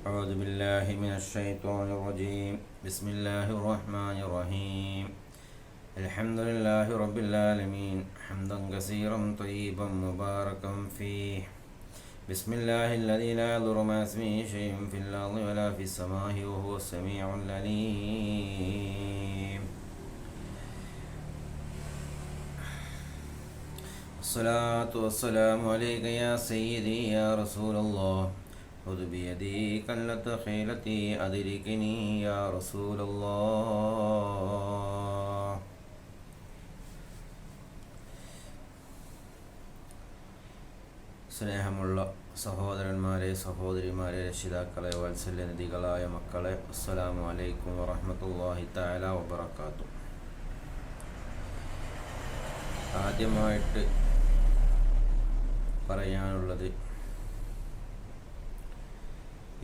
أعوذ بالله من الشيطان الرجيم. بسم الله الرحمن الرحيم. الحمد لله رب العالمين. حمدا كثيرا طيبا مباركا فيه. بسم الله الذي لا يضر مع اسمه شيء في الأرض ولا في السماء وهو السميع العليم. الصلاة والسلام عليك يا سيدي يا رسول الله. خذ بيدي كلت خيلتي أدركني يا رسول الله സ്നേഹമുള്ള സഹോദരന്മാരെ സഹോദരിമാരെ രക്ഷിതാക്കളെ വാത്സല്യനിധികളായ മക്കളെ അസ്സലാമു അലൈക്കും വറഹമത്തല്ലാഹി തആല വബറകാത്തു ആദ്യമായിട്ട് പറയാനുള്ളത്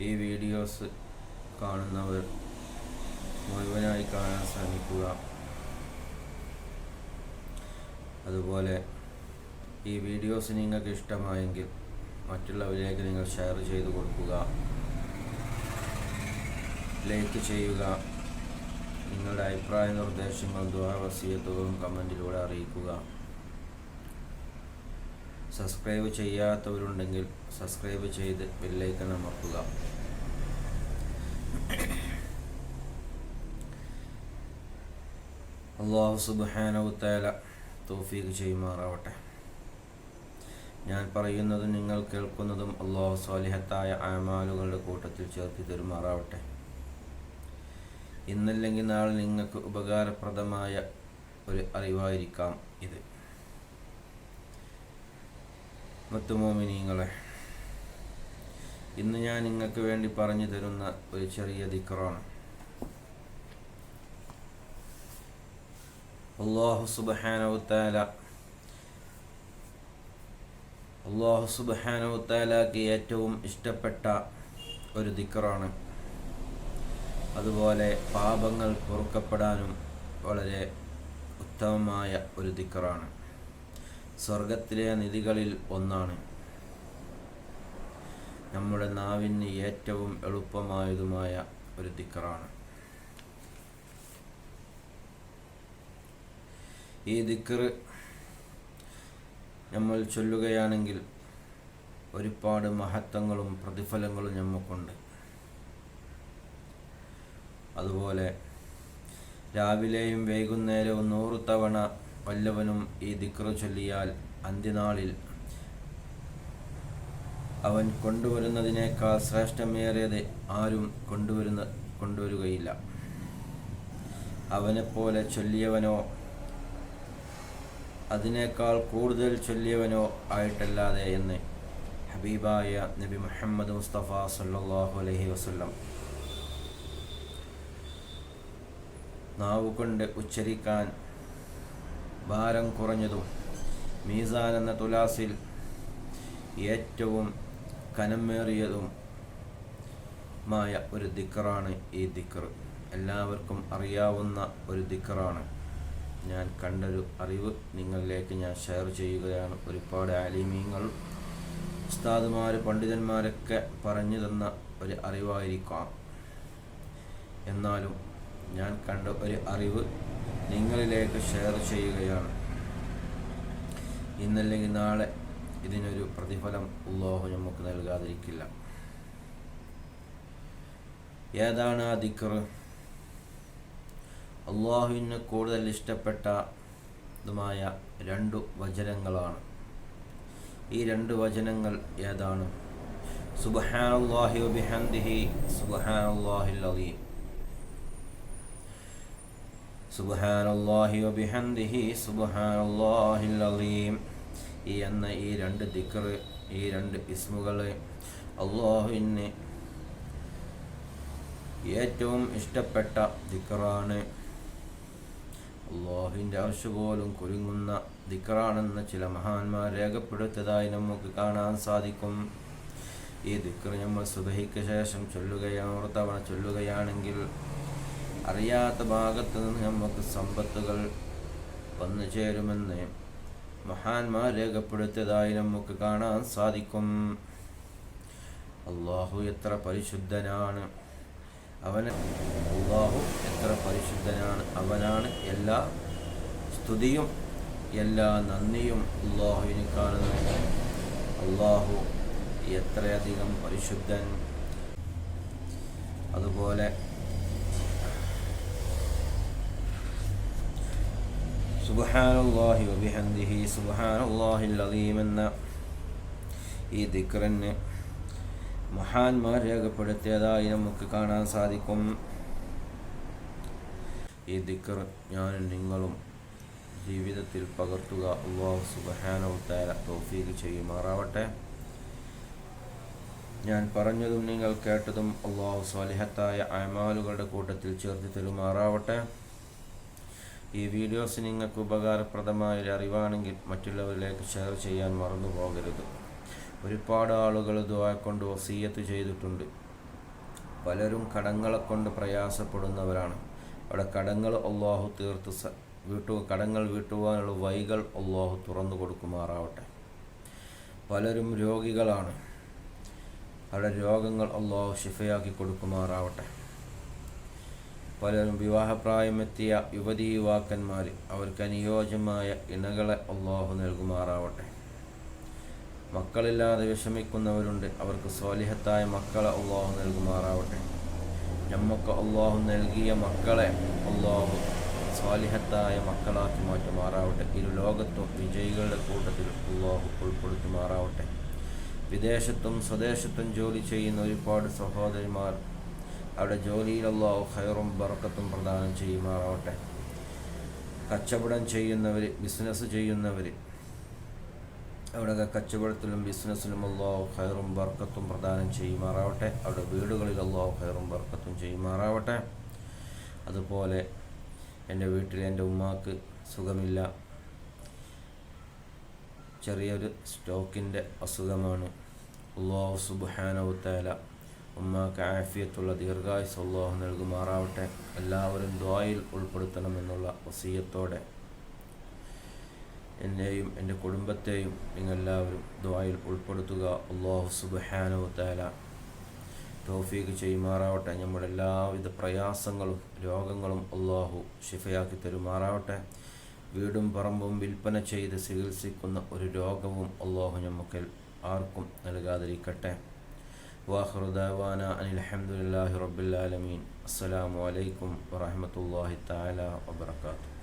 ഈ വീഡിയോസ് കാണുന്നവർ മുഴുവനായി കാണാൻ ശ്രമിക്കുക. അതുപോലെ ഈ വീഡിയോസ് നിങ്ങൾക്ക് ഇഷ്ടമായെങ്കിൽ മറ്റുള്ളവരിലേക്ക് നിങ്ങൾ ഷെയർ ചെയ്ത് കൊടുക്കുക. ലൈക്ക് ചെയ്യുക. നിങ്ങളുടെ അഭിപ്രായ നിർദ്ദേശങ്ങൾ ദ്വാരവസീയത്വവും കമന്റിലൂടെ അറിയിക്കുക. സബ്സ്ക്രൈബ് ചെയ്യാത്തവരുണ്ടെങ്കിൽ സബ്സ്ക്രൈബ് ചെയ്ത് ബെല്ലൈക്കൺ അമർത്തുക. അള്ളാഹു സുബാനവുത്തേല തോഫീക്ക് ചെയ്യുമാറാവട്ടെ. ഞാൻ പറയുന്നതും നിങ്ങൾ കേൾക്കുന്നതും അള്ളാഹു സ്വാലിഹത്തായ ആമാലുകളുടെ കൂട്ടത്തിൽ ചേർത്തി തരുമാറാവട്ടെ. ഇന്നല്ലെങ്കിൽ നാളെ നിങ്ങൾക്ക് ഉപകാരപ്രദമായ ഒരു അറിവായിരിക്കാം ഇത്. മുത്തുമോമിനീങ്ങളെ ഇന്ന് ഞാൻ നിങ്ങൾക്ക് വേണ്ടി പറഞ്ഞു തരുന്ന ഒരു ചെറിയ ദിക്കറാണ് അള്ളാഹു സുബഹാനവുത്താല അള്ളാഹു സുബഹാനവുത്താലാക്ക് ഏറ്റവും ഇഷ്ടപ്പെട്ട ഒരു ദിക്റാണ്. അതുപോലെ പാപങ്ങൾ പൊറുക്കപ്പെടാനും വളരെ ഉത്തമമായ ഒരു ദിക്കറാണ് സ്വർഗത്തിലെ നിധികളിൽ ഒന്നാണ്. നമ്മുടെ നാവിന് ഏറ്റവും എളുപ്പമായതുമായ ഒരു ദിക്കറാണ്. ഈ ദിക്കർ നമ്മൾ ചൊല്ലുകയാണെങ്കിൽ ഒരുപാട് മഹത്വങ്ങളും പ്രതിഫലങ്ങളും നമുക്കുണ്ട് അതുപോലെ രാവിലെയും വൈകുന്നേരവും നൂറ് തവണ വല്ലവനും ഈ ദിക്റ ചൊല്ലിയാൽ അന്ത്യനാളിൽ അവൻ കൊണ്ടുവരുന്നതിനേക്കാൾ ശ്രേഷ്ഠമേറിയത് ആരും കൊണ്ടുവരുന്ന കൊണ്ടുവരികയില്ല. അവനെപ്പോലെ ചൊല്ലിയവനോ അതിനേക്കാൾ കൂടുതൽ ചൊല്ലിയവനോ ആയിട്ടല്ലാതെ എന്ന് ഹബീബായ നബി മുഹമ്മദ് മുസ്തഫ സല്ലാഹു അലഹി വസ്ല്ലം നാവുകൊണ്ട് ഉച്ചരിക്കാൻ ഭാരം കുറഞ്ഞതും മീസാൻ എന്ന തുലാസിൽ ഏറ്റവും കനമേറിയതും മായ ഒരു ദിക്കറാണ് ഈ ദിക്കർ. എല്ലാവർക്കും അറിയാവുന്ന ഒരു ദിക്കറാണ്. ഞാൻ കണ്ടൊരു അറിവ് നിങ്ങളിലേക്ക് ഞാൻ ഷെയർ ചെയ്യുകയാണ്. ഒരുപാട് ആലിമീങ്ങൾ ഉസ്താദുമാർ പണ്ഡിതന്മാരൊക്കെ പറഞ്ഞു തന്ന ഒരു അറിവായിരിക്കാം. എന്നാലും ഞാൻ കണ്ട ഒരു അറിവ് നിങ്ങളിലേക്ക് ഷെയർ ചെയ്യുകയാണ്. ഇന്നല്ലെങ്കിൽ നാളെ ഇതിനൊരു പ്രതിഫലം അള്ളാഹു നമുക്ക് നൽകാതിരിക്കില്ല. ഏതാണ് ആ ദിക്കർ അള്ളാഹുവിന് കൂടുതൽ ഇഷ്ടപ്പെട്ടതുമായ രണ്ടു വചനങ്ങളാണ്. ഈ രണ്ട് വചനങ്ങൾ ഏതാണ്? സുബഹാനുല്ലാഹി വബിഹംദിഹി സുബഹാനുല്ലാഹിൽ അലീം സുബഹാനല്ലാഹി വബിഹംദിഹി സുബഹാനല്ലാഹിൽ അലീം. ഈ എന്ന ഈ രണ്ട് ദിക്കർ ഈ രണ്ട് ഇസ്മുകൾ അള്ളാഹുവിന് ഏറ്റവും ഇഷ്ടപ്പെട്ട ദിക്കറാണ് അള്ളാഹുവിന്റെ ആവശ്യ പോലും കുരുങ്ങുന്ന ദിക്കറാണെന്ന് ചില മഹാന്മാർ രേഖപ്പെടുത്തിയതായി നമുക്ക് കാണാൻ സാധിക്കും. ഈ ദിക്കർ നമ്മൾ സുബഹിക്ക് ശേഷം ചൊല്ലുകയാണ് തവണ ചൊല്ലുകയാണെങ്കിൽ അറിയാത്ത ഭാഗത്ത് നിന്ന് നമുക്ക് സമ്പത്തുകൾ വന്നു ചേരുമെന്ന് മഹാന്മാർ രേഖപ്പെടുത്തിയതായി നമുക്ക് കാണാൻ സാധിക്കും. അള്ളാഹു എത്ര പരിശുദ്ധനാണ്. അവന് അള്ളാഹു എത്ര പരിശുദ്ധനാണ്. അവനാണ് എല്ലാ സ്തുതിയും എല്ലാ നന്ദിയും അള്ളാഹുവിന് കാണുന്നത്. അള്ളാഹു എത്രയധികം പരിശുദ്ധൻ. അതുപോലെ സുബഹാനുല്ലാഹി വബിഹന്ദിഹി സുബഹാനുല്ലാഹിൽ അലീം എന്ന ഈ ദിക്റിന് മഹാന്മാർ രേഖപ്പെടുത്തിയതായി നമുക്ക് കാണാൻ സാധിക്കും. ഈ ദിക്കർ ഞാൻ നിങ്ങളും ജീവിതത്തിൽ പകർത്തുക. അള്ളാഹു സുബഹാനവുത്താര തോഫീക്ക് ചെയ്യുമാറാവട്ടെ. ഞാൻ പറഞ്ഞതും നിങ്ങൾ കേട്ടതും അള്ളാഹു സ്വാലിഹത്തായ അമാലുകളുടെ കൂട്ടത്തിൽ ചേർത്ത് തരുമാറാവട്ടെ ഈ വീഡിയോസ് നിങ്ങൾക്ക് ഉപകാരപ്രദമായ ഒരു അറിവാണെങ്കിൽ മറ്റുള്ളവരിലേക്ക് ഷെയർ ചെയ്യാൻ മറന്നു പോകരുത്. ഒരുപാട് ആളുകൾ ദ്വാ കൊണ്ട് വസീയത്ത് ചെയ്തിട്ടുണ്ട്. പലരും കടങ്ങളെ കൊണ്ട് പ്രയാസപ്പെടുന്നവരാണ്. അവിടെ കടങ്ങൾ അള്ളാഹു തീർത്ത് വീട്ടു കടങ്ങൾ വീട്ടുവാനുള്ള വൈകൾ അള്ളാഹു തുറന്നു കൊടുക്കുമാറാവട്ടെ. പലരും രോഗികളാണ്. അവിടെ രോഗങ്ങൾ അള്ളാഹു ശിഫയാക്കി കൊടുക്കുമാറാവട്ടെ. പലരും വിവാഹപ്രായമെത്തിയ യുവതി യുവാക്കന്മാർ അവർക്ക് അനുയോജ്യമായ ഇണകളെ അള്ളാഹു നൽകുമാറാവട്ടെ. മക്കളില്ലാതെ വിഷമിക്കുന്നവരുണ്ട്. അവർക്ക് സ്വാലിഹത്തായ മക്കളെ അള്ളാഹു നൽകുമാറാവട്ടെ. നമ്മക്ക് അള്ളാഹു നൽകിയ മക്കളെ അള്ളാഹു സ്വാലിഹത്തായ മക്കളാക്കി മാറ്റുമാറാവട്ടെ. ഇരു ലോകത്തും വിജയികളുടെ കൂട്ടത്തിൽ അള്ളാഹു ഉൾപ്പെടുത്തുമാറാവട്ടെ. വിദേശത്തും സ്വദേശത്തും ജോലി ചെയ്യുന്ന ഒരുപാട് സഹോദരിമാർ അവിടെ ജോലിയിൽ അള്ളാഹു ഹൈറും ബറക്കത്തും പ്രദാനം ചെയ്യുമാറാവട്ടെ. കച്ചവടം ചെയ്യുന്നവർ ബിസിനസ് ചെയ്യുന്നവർ അവിടെ കച്ചവടത്തിലും ബിസിനസ്സിലും അള്ളാഹു ഖൈറും ബർക്കത്തും പ്രദാനം ചെയ്യുമാറാവട്ടെ. അവിടെ വീടുകളിൽ അള്ളാഹു ഖൈറും ബർക്കത്തും ചെയ്യുമാറാവട്ടെ. അതുപോലെ എന്റെ വീട്ടിൽ എന്റെ ഉമ്മാക്ക് സുഖമില്ല. ചെറിയൊരു സ്റ്റോക്കിന്റെ അസുഖമാണ്. അള്ളാഹു സുബാനവുത്താല ഉമ്മാക്ക് ആഫിയത്തുള്ള ദീർഘായുസ് അള്ളാഹു നൽകുമാറാവട്ടെ. എല്ലാവരും ദ്വായിൽ ഉൾപ്പെടുത്തണമെന്നുള്ള വസീയത്തോടെ എന്നെയും എന്റെ കുടുംബത്തെയും നിങ്ങളെല്ലാവരും ദ്വായിൽ ഉൾപ്പെടുത്തുക. അള്ളാഹു സുബഹാനു താല തോഫീക്ക് ചെയ്യുമാറാവട്ടെ. നമ്മുടെ എല്ലാവിധ പ്രയാസങ്ങളും രോഗങ്ങളും അള്ളാഹു ഷിഫയാക്കി തരുമാറാവട്ടെ. വീടും പറമ്പും വിൽപ്പന ചെയ്ത് ചികിത്സിക്കുന്ന ഒരു രോഗവും അള്ളാഹു നമുക്ക് ആർക്കും നൽകാതിരിക്കട്ടെ. വാഹൃദാന അനിൽഹമുല്ലാഹി റബ്ബുലാലമീൻ അസ്സാം വലൈക്കും വാഹമത്തല്ലാഹി താല വബർക്കാത്തു